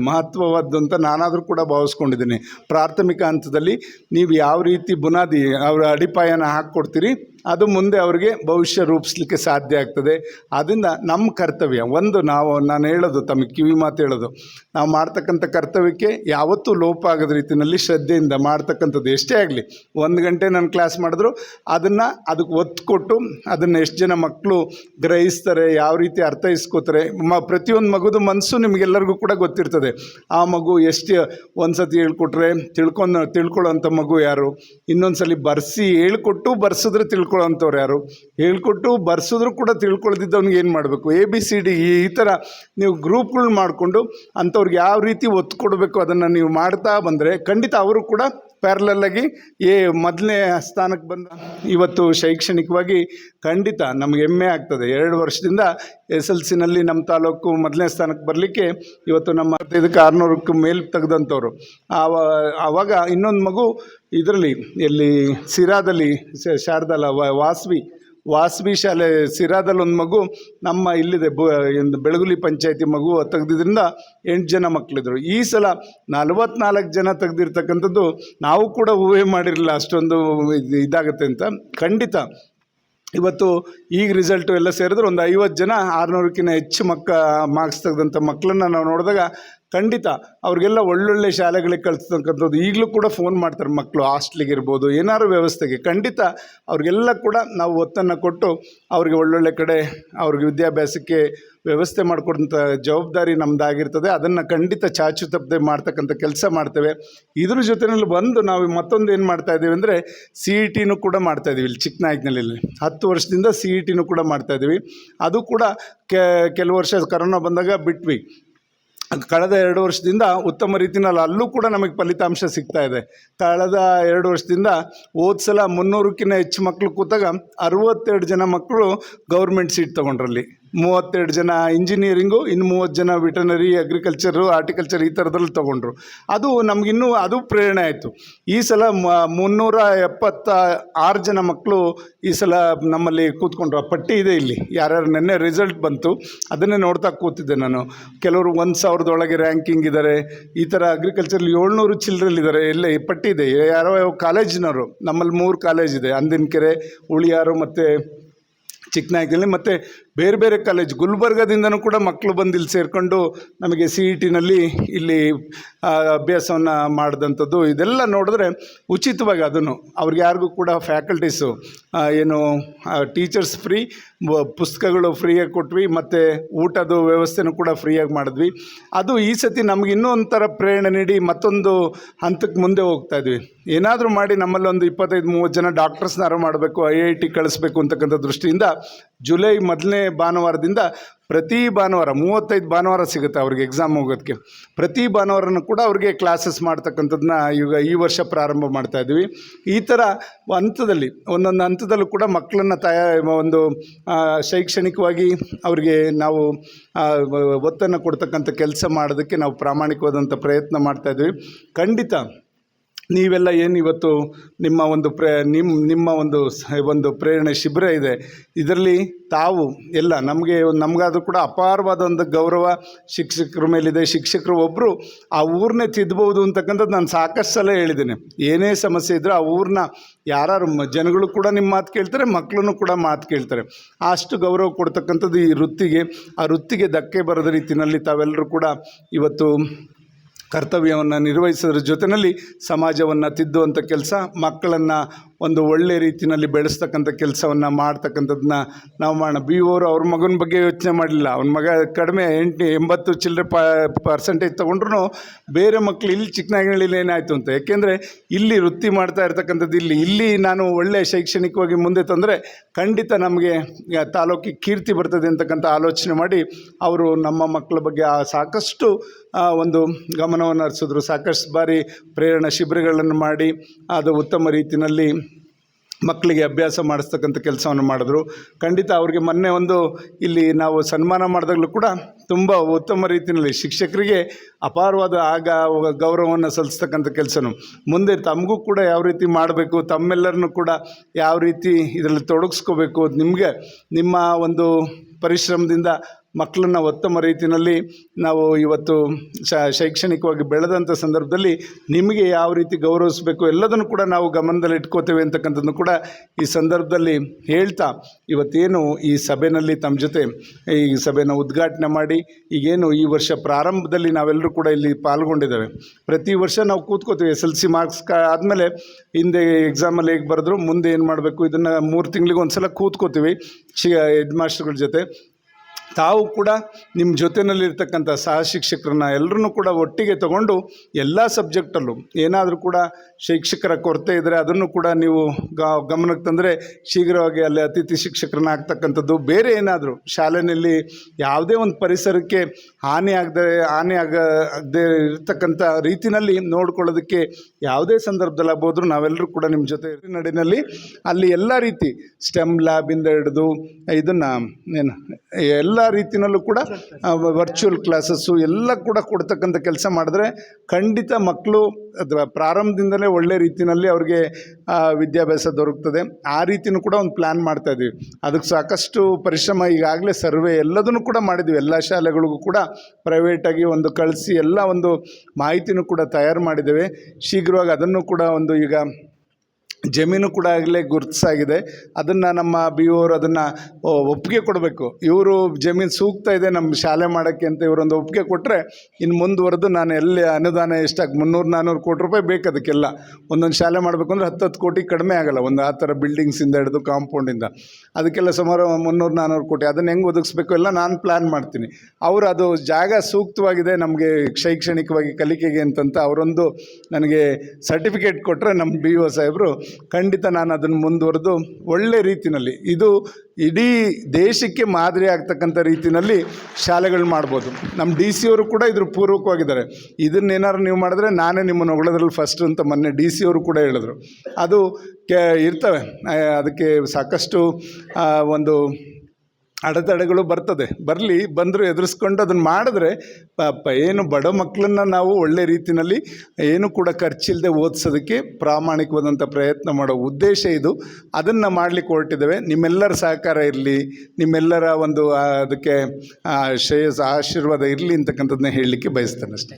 ಅಂತ ನಾನಾದರೂ ಕೂಡ ಭಾವಿಸ್ಕೊಂಡಿದ್ದೀನಿ. ಪ್ರಾಥಮಿಕ ಹಂತದಲ್ಲಿ ನೀವು ಯಾವ ರೀತಿ ಬುನಾದಿ, ಅವರ ಅಡಿಪಾಯನ ಹಾಕ್ಕೊಡ್ತೀರಿ ಅದು ಮುಂದೆ ಅವರಿಗೆ ಭವಿಷ್ಯ ರೂಪಿಸ್ಲಿಕ್ಕೆ ಸಾಧ್ಯ ಆಗ್ತದೆ. ಅದರಿಂದ ನಮ್ಮ ಕರ್ತವ್ಯ, ಒಂದು ನಾವು, ನಾನು ಹೇಳೋದು, ತಮಗೆ ಕಿವಿ ಮಾತು ಹೇಳೋದು, ನಾವು ಮಾಡ್ತಕ್ಕಂಥ ಕರ್ತವ್ಯಕ್ಕೆ ಯಾವತ್ತೂ ಲೋಪ ಆಗದ ರೀತಿಯಲ್ಲಿ ಶ್ರದ್ಧೆಯಿಂದ ಮಾಡ್ತಕ್ಕಂಥದ್ದು ಎಷ್ಟೇ ಆಗಲಿ, ಒಂದು ಗಂಟೆ ನಾನು ಕ್ಲಾಸ್ ಮಾಡಿದ್ರು ಅದನ್ನು ಅದಕ್ಕೆ ಒತ್ತು ಕೊಟ್ಟು ಅದನ್ನು ಎಷ್ಟು ಜನ ಮಕ್ಕಳು ಗ್ರಹಿಸ್ತಾರೆ, ಯಾವ ರೀತಿ ಅರ್ಥೈಸ್ಕೋತಾರೆ, ಮ, ಪ್ರತಿಯೊಂದು ಮಗುದು ಮನಸ್ಸು ನಿಮಗೆಲ್ಲರಿಗೂ ಕೂಡ ಗೊತ್ತಿರ್ತದೆ. ಆ ಮಗು ಎಷ್ಟು ಒಂದು ಸತಿ ಹೇಳ್ಕೊಟ್ರೆ ತಿಳ್ಕೊಂಡು, ತಿಳ್ಕೊಳ್ಳೋಂಥ ಮಗು ಯಾರು? ಇನ್ನೊಂದು ಸಲ ಬರ್ಸಿ ಹೇಳ್ಕೊಟ್ಟು ಬರ್ಸಿದ್ರೆ ತಿಳ್ಕೊಳ್ಳೋಂಥವ್ರು ಯಾರು? ಹೇಳ್ಕೊಟ್ಟು ಬರ್ಸಿದ್ರು ಕೂಡ ತಿಳ್ಕೊಳ್ದಿದ್ದವ್ನಿಗೆ ಏನು ಮಾಡಬೇಕು? ಎ ಬಿ ಸಿ ಡಿ ಈ ಥರ ನೀವು ಗ್ರೂಪ್ಗಳು ಮಾಡಿಕೊಂಡು ಅಂಥವ್ರಿಗೆ ಯಾವ ರೀತಿ ಒತ್ತು ಕೊಡಬೇಕು ಅದನ್ನು ನೀವು ಮಾಡ್ತಾ ಬಂದರೆ ಖಂಡಿತ ಅವರು ಕೂಡ ಪ್ಯಾರಲಲ್ಲಾಗಿ ಏ ಮೊದಲನೇ ಸ್ಥಾನಕ್ಕೆ ಬಂದ ಇವತ್ತು ಶೈಕ್ಷಣಿಕವಾಗಿ ಖಂಡಿತ ನಮ್ಗೆ ಹೆಮ್ಮೆ ಆಗ್ತದೆ. ಎರಡು ವರ್ಷದಿಂದ ಎಸ್ ಎಲ್ ಸಿನಲ್ಲಿ ನಮ್ಮ ತಾಲೂಕು ಮೊದಲನೇ ಸ್ಥಾನಕ್ಕೆ ಬರಲಿಕ್ಕೆ ಇವತ್ತು ನಮ್ಮ ಇದಕ್ಕೆ ಆರುನೂರಕ್ಕೆ ಮೇಲೆ ತೆಗೆದಂಥವ್ರು. ಆವ, ಆವಾಗ ಇನ್ನೊಂದು ಮಗು ಇದರಲ್ಲಿ ಎಲ್ಲಿ ಸಿರಾದಲ್ಲಿ ಶಾರದಲ್ಲ ವಾಸವಿ ವಾಸವಿ ಶಾಲೆ ಸಿರಾದಲ್ಲಿ ಒಂದು ಮಗು, ನಮ್ಮ ಇಲ್ಲಿದೆ ಬೆಳಗುಲಿ ಪಂಚಾಯತಿ ಮಗು ತೆಗೆದಿದ್ದರಿಂದ ಎಂಟು ಜನ ಮಕ್ಕಳಿದ್ರು ಈ ಸಲ ನಲವತ್ನಾಲ್ಕು ಜನ ತೆಗೆದಿರ್ತಕ್ಕಂಥದ್ದು ನಾವು ಕೂಡ ಊಹೆ ಮಾಡಿರಲಿಲ್ಲ ಅಷ್ಟೊಂದು ಇದು ಇದಾಗುತ್ತೆ ಅಂತ. ಖಂಡಿತ ಇವತ್ತು ಈಗ ರಿಸಲ್ಟು ಎಲ್ಲ ಸೇರಿದ್ರೆ ಒಂದು ಐವತ್ತು ಜನ ಆರುನೂರಕ್ಕಿಂತ ಹೆಚ್ಚು ಮಕ್ಕ ಮಾರ್ಕ್ಸ್ ತೆಗೆದಂಥ ಮಕ್ಕಳನ್ನ ನಾವು ನೋಡಿದಾಗ ಖಂಡಿತ ಅವ್ರಿಗೆಲ್ಲ ಒಳ್ಳೊಳ್ಳೆ ಶಾಲೆಗಳಿಗೆ ಕಳಿಸ್ತಕ್ಕಂಥದ್ದು. ಈಗಲೂ ಕೂಡ ಫೋನ್ ಮಾಡ್ತಾರೆ ಮಕ್ಕಳು ಹಾಸ್ಟ್ಲಿಗಿರ್ಬೋದು ಏನಾದ್ರು ವ್ಯವಸ್ಥೆಗೆ. ಖಂಡಿತ ಅವ್ರಿಗೆಲ್ಲ ಕೂಡ ನಾವು ಒತ್ತನ್ನು ಕೊಟ್ಟು ಅವ್ರಿಗೆ ಒಳ್ಳೊಳ್ಳೆ ಕಡೆ ಅವ್ರಿಗೆ ವಿದ್ಯಾಭ್ಯಾಸಕ್ಕೆ ವ್ಯವಸ್ಥೆ ಮಾಡಿಕೊಡಂಥ ಜವಾಬ್ದಾರಿ ನಮ್ಮದಾಗಿರ್ತದೆ ಅದನ್ನು ಖಂಡಿತ ಚಾಚು ತಪ್ಪದೆ ಮಾಡ್ತಕ್ಕಂಥ ಕೆಲಸ ಮಾಡ್ತೇವೆ. ಇದ್ರ ಜೊತೆಯಲ್ಲಿ ಬಂದು ನಾವು ಮತ್ತೊಂದು ಏನು ಮಾಡ್ತಾ ಇದ್ದೀವಿ ಅಂದರೆ ಸಿ ಇ ಟಿನೂ ಕೂಡ ಮಾಡ್ತಾ ಇದ್ದೀವಿ ಇಲ್ಲಿ ಚಿಕ್ಕನಾಯಕನಲ್ಲಿ ಹತ್ತು ವರ್ಷದಿಂದ ಸಿ ಇ ಟಿನೂ ಕೂಡ ಮಾಡ್ತಾ ಇದ್ದೀವಿ. ಅದು ಕೂಡ ಕೆಲವು ವರ್ಷ ಕರೋನಾ ಬಂದಾಗ ಬಿಟ್ವಿ. ಕಳೆದ ಎರಡು ವರ್ಷದಿಂದ ಉತ್ತಮ ರೀತಿಯಲ್ಲಿ ಅಲ್ಲೂ ಕೂಡ ನಮಗೆ ಫಲಿತಾಂಶ ಸಿಗ್ತಾ ಇದೆ. ಕಳೆದ ಎರಡು ವರ್ಷದಿಂದ ಹೋದ ಸಲ ಮುನ್ನೂರಕ್ಕಿಂತ ಹೆಚ್ಚು ಮಕ್ಕಳು ಕೂತಾಗ ಅರವತ್ತೆರಡು ಜನ ಮಕ್ಕಳು ಗೌರ್ಮೆಂಟ್ ಸೀಟ್ ತೊಗೊಂಡ್ರಲ್ಲಿ. ಮೂವತ್ತೆರಡು ಜನ ಇಂಜಿನಿಯರಿಂಗು, ಇನ್ನು ಮೂವತ್ತು ಜನ ವಿಟನರಿ ಅಗ್ರಿಕಲ್ಚರು ಆರ್ಟಿಕಲ್ಚರ್ ಈ ಥರದ್ರಲ್ಲಿ ತೊಗೊಂಡ್ರು. ಅದು ನಮಗಿನ್ನೂ ಅದು ಪ್ರೇರಣೆ ಆಯಿತು. ಈ ಸಲ ಮುನ್ನೂರ ಎಪ್ಪತ್ತ ಆರು ಜನ ಮಕ್ಕಳು ಈ ಸಲ ನಮ್ಮಲ್ಲಿ ಕೂತ್ಕೊಂಡ್ರು. ಆ ಪಟ್ಟಿ ಇದೆ ಇಲ್ಲಿ. ಯಾರ್ಯಾರು ನೆನ್ನೆ ರಿಸಲ್ಟ್ ಬಂತು, ಅದನ್ನೇ ನೋಡ್ತಾ ಕೂತಿದ್ದೆ ನಾನು. ಕೆಲವರು ಒಂದು ಸಾವಿರದೊಳಗೆ ರ್ಯಾಂಕಿಂಗ್ ಇದ್ದಾರೆ ಈ ಥರ ಅಗ್ರಿಕಲ್ಚರಲ್ಲಿ ಏಳ್ನೂರು ಚಿಲ್ಡ್ರಲ್ಲಿದ್ದಾರೆ ಎಲ್ಲ ಪಟ್ಟಿ ಇದೆ. ಯಾರೋ ಯಾವ ಕಾಲೇಜಿನವರು, ನಮ್ಮಲ್ಲಿ ಮೂರು ಕಾಲೇಜ್ ಇದೆ. ಅಂದಿನಕೆರೆ, ಉಳಿಯಾರು ಮತ್ತು ಚಿಕ್ಕನಾಯಕಲ್ಲಿ ಮತ್ತು ಬೇರೆ ಬೇರೆ ಕಾಲೇಜ್ ಗುಲ್ಬರ್ಗದಿಂದನೂ ಕೂಡ ಮಕ್ಕಳು ಬಂದು ಇಲ್ಲಿ ಸೇರಿಕೊಂಡು ನಮಗೆ ಸಿ ಇ ಟಿನಲ್ಲಿ ಇಲ್ಲಿ ಅಭ್ಯಾಸವನ್ನು ಮಾಡಿದಂಥದ್ದು. ಇದೆಲ್ಲ ನೋಡಿದ್ರೆ ಉಚಿತವಾಗಿ ಅದನ್ನು, ಅವ್ರಿಗೆ ಯಾರಿಗೂ ಕೂಡ ಫ್ಯಾಕಲ್ಟೀಸು ಏನು ಟೀಚರ್ಸ್ ಫ್ರೀ ಪುಸ್ತಕಗಳು ಫ್ರೀಯಾಗಿ ಕೊಟ್ವಿ, ಮತ್ತು ಊಟದ ವ್ಯವಸ್ಥೆನೂ ಕೂಡ ಫ್ರೀಯಾಗಿ ಮಾಡಿದ್ವಿ. ಅದು ಈ ಸತಿ ನಮ್ಗೆ ಇನ್ನೂ ಒಂಥರ ಪ್ರೇರಣೆ ನೀಡಿ ಮತ್ತೊಂದು ಹಂತಕ್ಕೆ ಮುಂದೆ ಹೋಗ್ತಾ ಇದ್ವಿ. ಏನಾದರೂ ಮಾಡಿ ನಮ್ಮಲ್ಲಿ ಒಂದು ಇಪ್ಪತ್ತೈದು, ಮೂವತ್ತು ಜನ ಡಾಕ್ಟರ್ಸ್ನಾರು ಮಾಡಬೇಕು, ಐ ಐ ಟಿ ಕಳಿಸ್ಬೇಕು ಅಂತಕ್ಕಂಥ ದೃಷ್ಟಿಯಿಂದ ಜುಲೈ ಮೊದಲನೇ ಭಾನುವಾರದಿಂದ ಪ್ರತಿ ಭಾನುವಾರ, ಮೂವತ್ತೈದು ಭಾನುವಾರ ಸಿಗುತ್ತೆ ಅವ್ರಿಗೆ ಎಕ್ಸಾಮ್ ಹೋಗೋದಕ್ಕೆ ಪ್ರತಿ ಭಾನುವಾರನೂ ಕೂಡ ಅವ್ರಿಗೆ ಕ್ಲಾಸಸ್ ಮಾಡ್ತಕ್ಕಂಥದ್ದನ್ನ ಈಗ ಈ ವರ್ಷ ಪ್ರಾರಂಭ ಮಾಡ್ತಾ ಇದ್ವಿ ಈ ಥರ ಹಂತದಲ್ಲಿ, ಒಂದೊಂದು ಹಂತದಲ್ಲೂ ಕೂಡ ಮಕ್ಕಳನ್ನು ತಯಾ, ಒಂದು ಶೈಕ್ಷಣಿಕವಾಗಿ ಅವ್ರಿಗೆ ನಾವು ಒತ್ತನ್ನು ಕೊಡ್ತಕ್ಕಂಥ ಕೆಲಸ ಮಾಡೋದಕ್ಕೆ ನಾವು ಪ್ರಾಮಾಣಿಕವಾದಂಥ ಪ್ರಯತ್ನ ಮಾಡ್ತಾ ಇದ್ವಿ ಖಂಡಿತ ನೀವೆಲ್ಲ ಏನು ಇವತ್ತು ನಿಮ್ಮ ಒಂದು ಪ್ರೇ ನಿಮ್ಮ ನಿಮ್ಮ ಒಂದು ಒಂದು ಪ್ರೇರಣೆ ಶಿಬಿರ ಇದೆ. ಇದರಲ್ಲಿ ತಾವು ಎಲ್ಲ ನಮಗೆ ನಮಗಾದರೂ ಕೂಡ ಅಪಾರವಾದ ಒಂದು ಗೌರವ ಶಿಕ್ಷಕರ ಮೇಲಿದೆ. ಶಿಕ್ಷಕರು ಒಬ್ಬರು ಆ ಊರನ್ನೇ ತಿದ್ದಬಹುದು ಅಂತಕ್ಕಂಥದ್ದು ನಾನು ಸಾಕಷ್ಟು ಸಲ ಹೇಳಿದ್ದೀನಿ. ಏನೇ ಸಮಸ್ಯೆ ಇದ್ದರೂ ಆ ಊರನ್ನ ಯಾರು ಜನಗಳು ಕೂಡ ನಿಮ್ಮ ಮಾತು ಕೇಳ್ತಾರೆ ಮಕ್ಕಳನ್ನು ಕೂಡ ಮಾತು ಕೇಳ್ತಾರೆ. ಅಷ್ಟು ಗೌರವ ಕೊಡ್ತಕ್ಕಂಥದ್ದು ಈ ವೃತ್ತಿಗೆ. ಆ ವೃತ್ತಿಗೆ ಧಕ್ಕೆ ಬರದ ರೀತಿಯಲ್ಲಿ ತಾವೆಲ್ಲರೂ ಕೂಡ ಇವತ್ತು ಕರ್ತವ್ಯವನ್ನು ನಿರ್ವಹಿಸೋದ್ರ ಜೊತೆಯಲ್ಲಿ ಸಮಾಜವನ್ನು ತಿದ್ದುವಂಥ ಕೆಲಸ ಮಕ್ಕಳನ್ನು ಒಂದು ಒಳ್ಳೆ ರೀತಿಯಲ್ಲಿ ಬೆಳೆಸ್ತಕ್ಕಂಥ ಕೆಲಸವನ್ನು ಮಾಡ್ತಕ್ಕಂಥದ್ದನ್ನ ನಾವು ಮಾಡೋಣ. ಬಿ ಓರು ಅವ್ರ ಮಗನ ಬಗ್ಗೆ ಯೋಚನೆ ಮಾಡಲಿಲ್ಲ. ಅವ್ನ ಮಗ ಕಡಿಮೆ ಎಂಟು, ಎಂಬತ್ತು ಚಿಲ್ಲರೆ ಪ ಪರ್ಸೆಂಟೇಜ್ ತೊಗೊಂಡ್ರು ಬೇರೆ ಮಕ್ಕಳು ಇಲ್ಲಿ ಚಿಕ್ಕನಾಗಿನಲ್ಲಿ ಏನಾಯಿತು ಅಂತ. ಯಾಕೆಂದರೆ ಇಲ್ಲಿ ವೃತ್ತಿ ಮಾಡ್ತಾ ಇರ್ತಕ್ಕಂಥದ್ದು ಇಲ್ಲಿ. ಇಲ್ಲಿ ನಾನು ಒಳ್ಳೆ ಶೈಕ್ಷಣಿಕವಾಗಿ ಮುಂದೆ ತಂದರೆ ಖಂಡಿತ ನಮಗೆ ತಾಲೂಕಿಗೆ ಕೀರ್ತಿ ಬರ್ತದೆ ಅಂತಕ್ಕಂಥ ಆಲೋಚನೆ ಮಾಡಿ ಅವರು ನಮ್ಮ ಮಕ್ಕಳ ಬಗ್ಗೆ ಸಾಕಷ್ಟು ಒಂದು ಗಮನವನ್ನು ಹರಿಸಿದ್ರು. ಸಾಕಷ್ಟು ಬಾರಿ ಪ್ರೇರಣಾ ಶಿಬಿರಗಳನ್ನು ಮಾಡಿ, ಅದು ಉತ್ತಮ ರೀತಿಯಲ್ಲಿ ಮಕ್ಕಳಿಗೆ ಅಭ್ಯಾಸ ಮಾಡಿಸ್ತಕ್ಕಂಥ ಕೆಲಸವನ್ನು ಮಾಡಿದ್ರು. ಖಂಡಿತ ಅವ್ರಿಗೆ ಮೊನ್ನೆ ಒಂದು ಇಲ್ಲಿ ನಾವು ಸನ್ಮಾನ ಮಾಡಿದಾಗಲೂ ಕೂಡ ತುಂಬ ಉತ್ತಮ ರೀತಿಯಲ್ಲಿ ಶಿಕ್ಷಕರಿಗೆ ಅಪಾರವಾದ ಆಗ ಗೌರವವನ್ನು ಸಲ್ಲಿಸ್ತಕ್ಕಂಥ ಕೆಲಸನು. ಮುಂದೆ ತಮಗೂ ಕೂಡ ಯಾವ ರೀತಿ ಮಾಡಬೇಕು, ತಮ್ಮೆಲ್ಲರನ್ನು ಕೂಡ ಯಾವ ರೀತಿ ಇದರಲ್ಲಿ ತೊಡಗಿಸ್ಕೋಬೇಕು, ನಿಮಗೆ ನಿಮ್ಮ ಒಂದು ಪರಿಶ್ರಮದಿಂದ ಮಕ್ಕಳನ್ನ ಉತ್ತಮ ರೀತಿಯಲ್ಲಿ ನಾವು ಇವತ್ತು ಶೈಕ್ಷಣಿಕವಾಗಿ ಬೆಳೆದಂಥ ಸಂದರ್ಭದಲ್ಲಿ ನಿಮಗೆ ಯಾವ ರೀತಿ ಗೌರವಿಸಬೇಕು ಎಲ್ಲದನ್ನು ಕೂಡ ನಾವು ಗಮನದಲ್ಲಿ ಇಟ್ಕೋತೇವೆ ಅಂತಕ್ಕಂಥದ್ದು ಕೂಡ ಈ ಸಂದರ್ಭದಲ್ಲಿ ಹೇಳ್ತಾ ಇವತ್ತೇನು ಈ ಸಭೆಯಲ್ಲಿ ತಮ್ಮ ಜೊತೆ ಈ ಸಭೆನ ಉದ್ಘಾಟನೆ ಮಾಡಿ, ಈಗೇನು ಈ ವರ್ಷ ಪ್ರಾರಂಭದಲ್ಲಿ ನಾವೆಲ್ಲರೂ ಕೂಡ ಇಲ್ಲಿ ಪಾಲ್ಗೊಂಡಿದ್ದೇವೆ. ಪ್ರತಿ ವರ್ಷ ನಾವು ಕೂತ್ಕೋತೀವಿ ಎಸ್ ಎಲ್ ಸಿ ಮಾರ್ಕ್ಸ್ ಕ ಆದಮೇಲೆ ಹಿಂದೆ ಎಕ್ಸಾಮಲ್ಲಿ ಹೇಗೆ ಬರೆದ್ರು ಮುಂದೆ ಏನು ಮಾಡಬೇಕು ಇದನ್ನು ಮೂರು ತಿಂಗಳಿಗೆ ಒಂದು ಸಲ ಕೂತ್ಕೋತೀವಿ ಶಿ ಹೆಡ್ ಮಾಸ್ಟರ್ಗಳ ಜೊತೆ. ತಾವು ಕೂಡ ನಿಮ್ಮ ಜೊತೆಯಲ್ಲಿರ್ತಕ್ಕಂಥ ಸಹ ಶಿಕ್ಷಕರನ್ನ ಎಲ್ಲರನ್ನೂ ಕೂಡ ಒಟ್ಟಿಗೆ ತಗೊಂಡು ಎಲ್ಲ ಸಬ್ಜೆಕ್ಟಲ್ಲೂ ಏನಾದರೂ ಕೂಡ ಶಿಕ್ಷಕರ ಕೊರತೆ ಇದ್ದರೆ ಅದನ್ನು ಕೂಡ ನೀವು ಗ, ಗಮನಕ್ಕೆ ತಂದರೆ ಶೀಘ್ರವಾಗಿ ಅಲ್ಲಿ ಅತಿಥಿ ಶಿಕ್ಷಕರನ್ನ ಆಗ್ತಕ್ಕಂಥದ್ದು ಬೇರೆ ಏನಾದರೂ ಶಾಲೆಯಲ್ಲಿ ಯಾವುದೇ ಒಂದು ಪರಿಸರಕ್ಕೆ ಹಾನಿ ಆಗದೆ, ಹಾನಿ ಆಗ ಆಗದೆ ಇರತಕ್ಕಂಥ ರೀತಿಯಲ್ಲಿ ನೋಡ್ಕೊಳ್ಳೋದಕ್ಕೆ ಯಾವುದೇ ಸಂದರ್ಭದಲ್ಲಿ ಆಗ್ಬೋದು ನಾವೆಲ್ಲರೂ ಕೂಡ ನಿಮ್ಮ ಜೊತೆ ನಡಿನಲ್ಲಿ ಅಲ್ಲಿ ಎಲ್ಲ ರೀತಿ ಸ್ಟೆಮ್ ಲ್ಯಾಬಿಂದ ಹಿಡಿದು ಇದನ್ನು ಏನು, ಎಲ್ಲ ರೀತಿಯಲ್ಲೂ ಕೂಡ ವರ್ಚುವಲ್ ಕ್ಲಾಸಸ್ಸು ಎಲ್ಲ ಕೂಡ ಕೊಡ್ತಕ್ಕಂಥ ಕೆಲಸ ಮಾಡಿದ್ರೆ ಖಂಡಿತ ಮಕ್ಕಳು ಅಥವಾ ಪ್ರಾರಂಭದಿಂದಲೇ ಒಳ್ಳೆ ರೀತಿಯಲ್ಲಿ ಅವ್ರಿಗೆ ವಿದ್ಯಾಭ್ಯಾಸ ದೊರಕ್ತದೆ. ಆ ರೀತಿಯೂ ಕೂಡ ಒಂದು ಪ್ಲ್ಯಾನ್ ಮಾಡ್ತಾ ಇದ್ದೀವಿ. ಅದಕ್ಕೆ ಸಾಕಷ್ಟು ಪರಿಶ್ರಮ ಈಗಾಗಲೇ ಸರ್ವೆ ಎಲ್ಲದನ್ನು ಕೂಡ ಮಾಡಿದ್ವಿ ಎಲ್ಲ ಶಾಲೆಗಳಿಗೂ ಕೂಡ ಪ್ರೈವೇಟಾಗಿ ಒಂದು ಕಳಿಸಿ ಎಲ್ಲ ಒಂದು ಮಾಹಿತಿನೂ ಕೂಡ ತಯಾರು ಮಾಡಿದ್ದೇವೆ. ಶೀಘ್ರವಾಗಿ ಅದನ್ನು ಕೂಡ ಒಂದು ಈಗ ಜಮೀನು ಕೂಡ ಆಗಲೇ ಗುರುತಿಸಾಗಿದೆ. ಅದನ್ನು ನಮ್ಮ ಬಿ ಅವರು ಅದನ್ನು ಒಪ್ಪಿಗೆ ಕೊಡಬೇಕು. ಇವರು ಜಮೀನು ಸೂಕ್ತ ಇದೆ ನಮ್ಮ ಶಾಲೆ ಮಾಡೋಕ್ಕೆ ಅಂತ ಇವರೊಂದು ಒಪ್ಪಿಗೆ ಕೊಟ್ಟರೆ ಇನ್ನು ಮುಂದುವರೆದು ನಾನು ಎಲ್ಲಿ ಅನುದಾನ ಎಷ್ಟಾಗಿ, ಮುನ್ನೂರು ನಾನ್ನೂರು ಕೋಟಿ ರೂಪಾಯಿ ಬೇಕು ಅದಕ್ಕೆಲ್ಲ. ಒಂದೊಂದು ಶಾಲೆ ಮಾಡಬೇಕು ಅಂದರೆ ಹತ್ತು ಹತ್ತು ಕೋಟಿ ಕಡಿಮೆ ಆಗಲ್ಲ. ಒಂದು ಆ ಥರ ಬಿಲ್ಡಿಂಗ್ಸಿಂದ ಹಿಡಿದು ಕಾಂಪೌಂಡಿಂದ ಅದಕ್ಕೆಲ್ಲ ಸುಮಾರು ಮುನ್ನೂರು ನಾನ್ನೂರು ಕೋಟಿ. ಅದನ್ನು ಹೆಂಗೆ ಒದಗಿಸ್ಬೇಕು ಎಲ್ಲ ನಾನು ಪ್ಲ್ಯಾನ್ ಮಾಡ್ತೀನಿ. ಅವರು ಅದು ಜಾಗ ಸೂಕ್ತವಾಗಿದೆ ನಮಗೆ ಶೈಕ್ಷಣಿಕವಾಗಿ ಕಲಿಕೆಗೆ ಅಂತಂತ ಅವರೊಂದು ನನಗೆ ಸರ್ಟಿಫಿಕೇಟ್ ಕೊಟ್ಟರೆ ನಮ್ಮ ಬಿ ಒ ಸಾಹೇಬರು ಖಂಡಿತ ನಾನು ಅದನ್ನು ಮುಂದುವರೆದು ಒಳ್ಳೆ ರೀತಿಯಲ್ಲಿ, ಇದು ಇಡೀ ದೇಶಕ್ಕೆ ಮಾದರಿ ಆಗ್ತಕ್ಕಂಥ ರೀತಿಯಲ್ಲಿ ಶಾಲೆಗಳು ಮಾಡ್ಬೋದು. ನಮ್ಮ ಡಿ ಸಿ ಅವರು ಕೂಡ ಇದ್ರ ಪೂರ್ವಕವಾಗಿದ್ದಾರೆ. ಇದನ್ನೇನಾದ್ರು ನೀವು ಮಾಡಿದ್ರೆ ನಾನೇ ನಿಮ್ಮನ್ನು ಹೊಗಳೋದ್ರಲ್ಲಿ ಫಸ್ಟ್ ಅಂತ ಮೊನ್ನೆ ಡಿ ಸಿ ಅವರು ಕೂಡ ಹೇಳಿದ್ರು. ಅದು ಕೆ ಇರ್ತವೆ. ಅದಕ್ಕೆ ಸಾಕಷ್ಟು ಒಂದು ಅಡೆತಡೆಗಳು ಬರ್ತದೆ. ಬರಲಿ, ಬಂದರೂ ಎದುರಿಸ್ಕೊಂಡು ಅದನ್ನು ಮಾಡಿದ್ರೆ ಪಾಪ ಏನು ಬಡ ಮಕ್ಕಳನ್ನ ನಾವು ಒಳ್ಳೆ ರೀತಿಯಲ್ಲಿ ಏನು ಕೂಡ ಖರ್ಚಿಲ್ಲದೆ ಓದಿಸೋದಕ್ಕೆ ಪ್ರಾಮಾಣಿಕವಾದಂಥ ಪ್ರಯತ್ನ ಮಾಡೋ ಉದ್ದೇಶ ಇದು. ಅದನ್ನು ಮಾಡಲಿಕ್ಕೆ ಹೊರಟಿದ್ದೇವೆ. ನಿಮ್ಮೆಲ್ಲರ ಸಹಕಾರ ಇರಲಿ, ನಿಮ್ಮೆಲ್ಲರ ಒಂದು ಅದಕ್ಕೆ ಶ್ರೇಯಸ್ ಆಶೀರ್ವಾದ ಇರಲಿ ಅಂತಕ್ಕಂಥದ್ದನ್ನ ಹೇಳಲಿಕ್ಕೆ ಬಯಸ್ತೇನೆ ಅಷ್ಟೇ.